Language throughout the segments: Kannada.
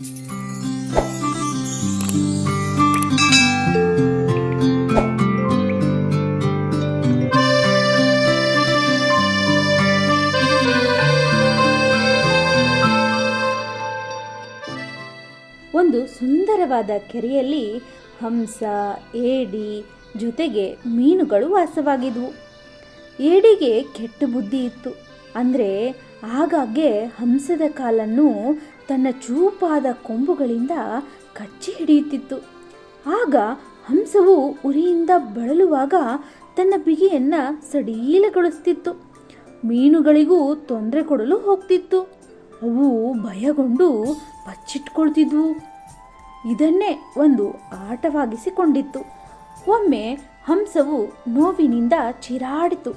ಒಂದು ಸುಂದರವಾದ ಕೆರೆಯಲ್ಲಿ ಹಂಸ, ಏಡಿ ಜೊತೆಗೆ ಮೀನುಗಳು ವಾಸವಾಗಿದ್ವು. ಏಡಿಗೆ ಕೆಟ್ಟ ಬುದ್ಧಿ ಇತ್ತು. ಅಂದರೆ ಆಗಾಗ್ಗೆ ಹಂಸದ ಕಾಲನ್ನು ತನ್ನ ಚೂಪಾದ ಕೊಂಬುಗಳಿಂದ ಕಚ್ಚಿ ಹಿಡಿಯುತ್ತಿತ್ತು. ಆಗ ಹಂಸವು ಉರಿಯಿಂದ ಬಳಲುವಾಗ ತನ್ನ ಬಿಗಿಯನ್ನು ಸಡೀಲಗೊಳಿಸ್ತಿತ್ತು. ಮೀನುಗಳಿಗೂ ತೊಂದರೆ ಕೊಡಲು ಹೋಗ್ತಿತ್ತು. ಅವು ಭಯಗೊಂಡು ಬಚ್ಚಿಟ್ಕೊಳ್ತಿದ್ವು ಇದನ್ನೇ ಒಂದು ಆಟವಾಗಿಸಿಕೊಂಡಿತ್ತು. ಒಮ್ಮೆ ಹಂಸವು ನೋವಿನಿಂದ ಚಿರಾಡಿತು.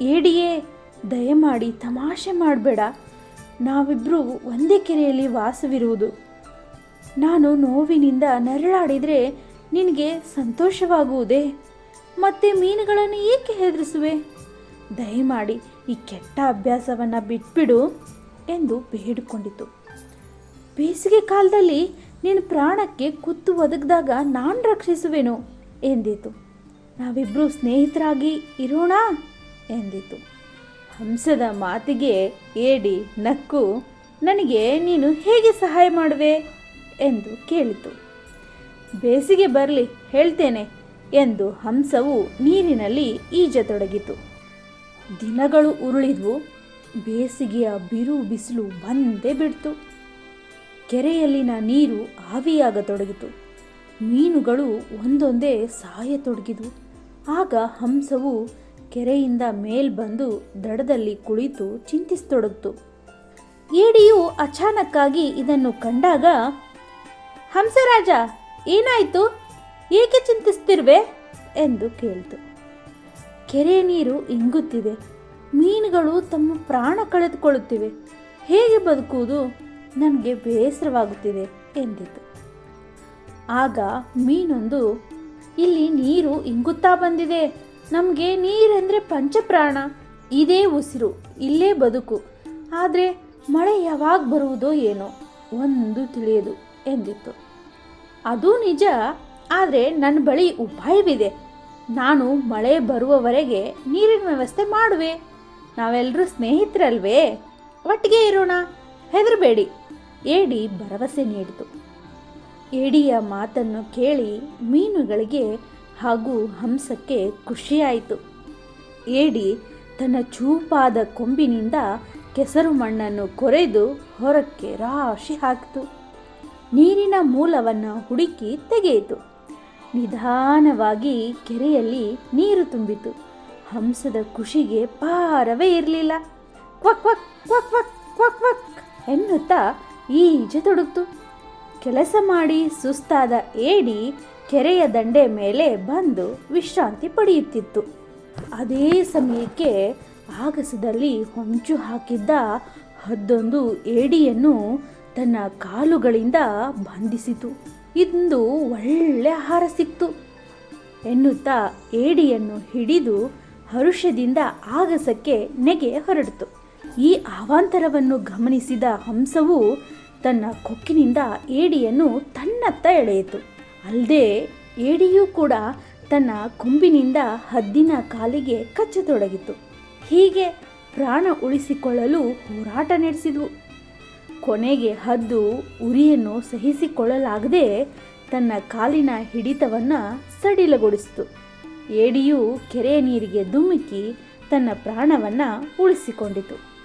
ಏಡಿಯೇ, ದಯಮಾಡಿ ತಮಾಷೆ ಮಾಡಬೇಡ. ನಾವಿಬ್ಬರು ಒಂದೇ ಕೆರೆಯಲ್ಲಿ ವಾಸವಿರುವುದು. ನಾನು ನೋವಿನಿಂದ ನರಳಾಡಿದರೆ ನಿನಗೆ ಸಂತೋಷವಾಗುವುದೇ? ಮತ್ತೆ ಮೀನುಗಳನ್ನು ಏಕೆ ಹೆದರಿಸುವೆ? ದಯಮಾಡಿ ಈ ಕೆಟ್ಟ ಅಭ್ಯಾಸವನ್ನು ಬಿಟ್ಬಿಡು ಎಂದು ಬೇಡಿಕೊಂಡಿತು. ಬೇಸಿಗೆ ಕಾಲದಲ್ಲಿ ನಿನ್ನ ಪ್ರಾಣಕ್ಕೆ ಕುತ್ತು ಒದಗಿದಾಗ ನಾನು ರಕ್ಷಿಸುವೆನು ಎಂದಿತು. ನಾವಿಬ್ಬರು ಸ್ನೇಹಿತರಾಗಿ ಇರೋಣ ಎಂದಿತು. ಹಂಸದ ಮಾತಿಗೆ ಏಡಿ ನಕ್ಕು, ನನಗೆ ನೀನು ಹೇಗೆ ಸಹಾಯ ಮಾಡುವೆ? ಎಂದು ಕೇಳಿತು. ಬೇಸಿಗೆ ಬರಲಿ, ಹೇಳ್ತೇನೆ, ಎಂದು ಹಂಸವು ನೀರಿನಲ್ಲಿ ಈಜತೊಡಗಿತು. ದಿನಗಳು ಉರುಳಿದ್ವು, ಬೇಸಿಗೆಯ ಬಿರು ಬಿಸಿಲು ಬಂದೇ ಬಿಡ್ತು. ಕೆರೆಯಲ್ಲಿನ ನೀರು ಆವಿಯಾಗತೊಡಗಿತು. ಮೀನುಗಳು ಒಂದೊಂದೇ ಸಾಯತೊಡಗಿದವು. ಆಗ ಹಂಸವು ಕೆರೆಯಿಂದ ಮೇಲ್ ಬಂದು ದಡದಲ್ಲಿ ಕುಳಿತು ಚಿಂತಿಸತೊಡಗಿತು ಏಡಿಯು ಅಚಾನಕ್ಕಾಗಿ ಇದನ್ನು ಕಂಡಾಗ, ಹಂಸರಾಜ, ಏನಾಯಿತು? ಏಕೆ ಚಿಂತಿಸ್ತಿರ್ವೆ? ಎಂದು ಕೇಳಿತು. ಕೆರೆ ನೀರು ಇಂಗುತ್ತಿದೆ. ಮೀನುಗಳು ತಮ್ಮ ಪ್ರಾಣ ಕಳೆದುಕೊಳ್ಳುತ್ತಿವೆ. ಹೇಗೆ ಬದುಕುವುದು? ನನಗೆ ಬೇಸರವಾಗುತ್ತಿದೆ ಎಂದಿತು. ಆಗ ಮೀನೊಂದು, ಇಲ್ಲಿ ನೀರು ಇಂಗುತ್ತಾ ಬಂದಿದೆ. ನಮಗೆ ನೀರೆಂದರೆ ಪಂಚಪ್ರಾಣ. ಇದೇ ಉಸಿರು, ಇಲ್ಲೇ ಬದುಕು. ಆದರೆ ಮಳೆ ಯಾವಾಗ ಬರುವುದೋ ಏನೋ, ಒಂದು ತಿಳಿಯದು ಎಂದಿತ್ತು. ಅದು ನಿಜ, ಆದರೆ ನನ್ನ ಬಳಿ ಉಪಾಯವಿದೆ. ನಾನು ಮಳೆ ಬರುವವರೆಗೆ ನೀರಿನ ವ್ಯವಸ್ಥೆ ಮಾಡುವೆ. ನಾವೆಲ್ಲರೂ ಸ್ನೇಹಿತರಲ್ವೇ? ಒಟ್ಟಿಗೆ ಇರೋಣ, ಹೆದರಬೇಡಿ, ಏಡಿ ಭರವಸೆ ನೀಡಿತು. ಏಡಿಯ ಮಾತನ್ನು ಕೇಳಿ ಮೀನುಗಳಿಗೆ ಹಾಗೂ ಹಂಸಕ್ಕೆ ಖುಷಿಯಾಯಿತು. ಏಡಿ ತನ್ನ ಚೂಪಾದ ಕೊಂಬಿನಿಂದ ಕೆಸರು ಮಣ್ಣನ್ನು ಕೊರೆದು ಹೊರಕ್ಕೆ ರಾಶಿ ಹಾಕಿತು. ನೀರಿನ ಮೂಲವನ್ನು ಹುಡುಕಿ ತೆಗೆಯಿತು. ನಿಧಾನವಾಗಿ ಕೆರೆಯಲ್ಲಿ ನೀರು ತುಂಬಿತು. ಹಂಸದ ಖುಷಿಗೆ ಪಾರವೇ ಇರಲಿಲ್ಲ. ಕ್ವಕ್ ಕ್ವಕ್ ಕ್ವಕ್ ಕ್ವಕ್ ಕ್ವಕ್ ಕ್ವಕ್ ಎನ್ನುತ್ತಾ ಈಜತೊಡಗಿತು ಕೆಲಸ ಮಾಡಿ ಸುಸ್ತಾದ ಏಡಿ ಕೆರೆಯ ದಂಡೆ ಮೇಲೆ ಬಂದು ವಿಶ್ರಾಂತಿ ಪಡೆಯುತ್ತಿತ್ತು. ಅದೇ ಸಮಯಕ್ಕೆ ಆಗಸದಲ್ಲಿ ಹೊಂಚು ಹಾಕಿದ್ದ ಹದ್ದೊಂದು ಏಡಿಯನ್ನು ತನ್ನ ಕಾಲುಗಳಿಂದ ಬಂಧಿಸಿತು. ಇಂದು ಒಳ್ಳೆ ಆಹಾರ ಸಿಕ್ತು. ಎನ್ನುತ್ತಾ ಏಡಿಯನ್ನು ಹಿಡಿದು ಹರುಷದಿಂದ ಆಗಸಕ್ಕೆ ನೆಗೆ ಹೊರಡಿತು. ಈ ಅವಾಂತರವನ್ನು ಗಮನಿಸಿದ ಹಂಸವು ತನ್ನ ಕೊಕ್ಕಿನಿಂದ ಏಡಿಯನ್ನು ತನ್ನತ್ತ ಎಳೆಯಿತು. ಅಲ್ಲದೆ ಏಡಿಯೂ ಕೂಡ ತನ್ನ ಕೊಂಬಿನಿಂದ ಹದ್ದಿನ ಕಾಲಿಗೆ ಕಚ್ಚತೊಡಗಿತು. ಹೀಗೆ ಪ್ರಾಣ ಉಳಿಸಿಕೊಳ್ಳಲು ಹೋರಾಟ ನಡೆಸಿದವು ಕೊನೆಗೆ ಹದ್ದು ಉರಿಯನ್ನು ಸಹಿಸಿಕೊಳ್ಳಲಾಗದೆ ತನ್ನ ಕಾಲಿನ ಹಿಡಿತವನ್ನು ಸಡಿಲಗೊಳಿಸಿತು. ಏಡಿಯು ಕೆರೆಯ ನೀರಿಗೆ ಧುಮುಕಿ ತನ್ನ ಪ್ರಾಣವನ್ನು ಉಳಿಸಿಕೊಂಡಿತು.